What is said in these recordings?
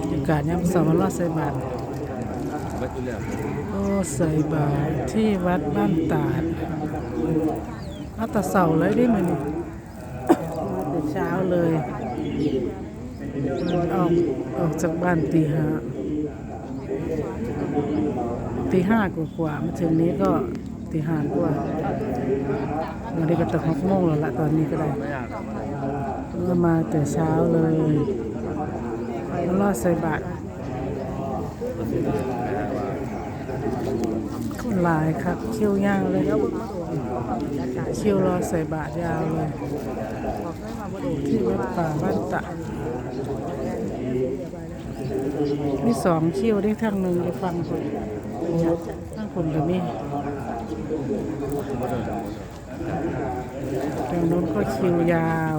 บรรยากาศยามเสาร์วันรอดใส่บาตรโอ้ใส่บาตรที่วัดบ้านตาดมาตะเสาเลยได้ไหมนี่มาแต่เช้าเลยออกออกจากบ้านตีห้าตีห้ากว่าๆมาถึงนี้ก็ตีห้ากว่าวันนี้ก็ตะหกโมงแล้วละตอนนี้ก็ได้ก็มาแต่เช้าเลย มารอดใส่บาตคนหลายครับคิวยาวเลยคิวรอใส่บาตยาวเลย ที่วัดป่าบ้านตะมีสองคิวได้ทางหนึ่งไปฟังคนทางคนก็มี ตรงนู้นก็คิวยาว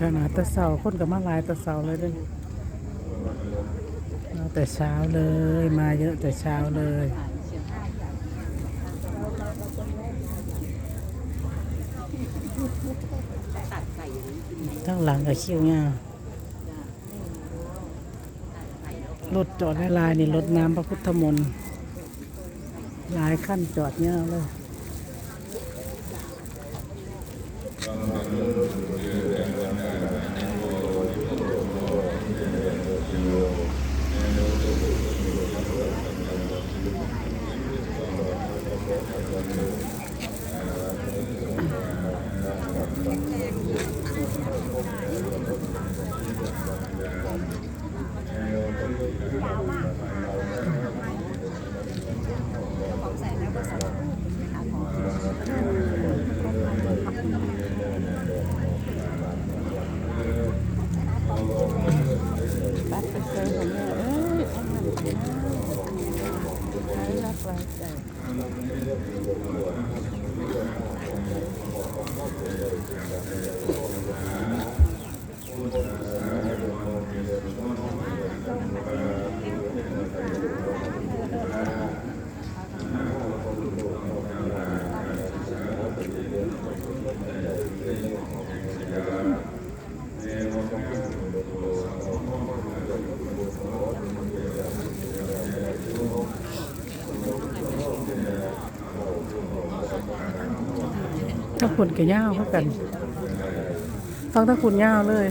ขนาดตะเสาคนกับมาลายตะเสาเลยเด้วย มาแต่เช้าเลย มาเยอะแต่เช้าเลยทั้งหลังกับคิวยารถจอดในลายนี่รถน้ำพระพุทธมนต์หลายขั้นจอดเงาเลย บัตรเป็นเซอร์ของแม่เอ้ยอันนั้นเป็นใช้รับไว้ใจ ถ้าคุณกับย่าวเข้ากันต้องถ้าคุณย่าวเลย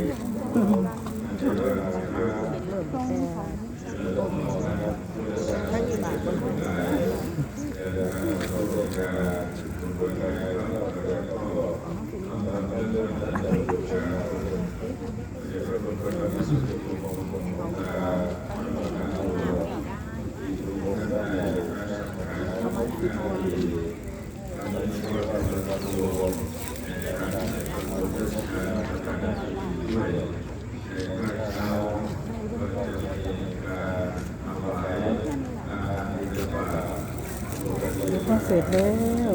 ก็เสร็จแล้ว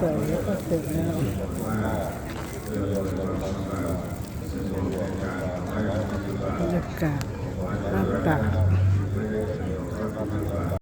สวยแล้วก็เสร็จแล้วบรรยากาศบ้าน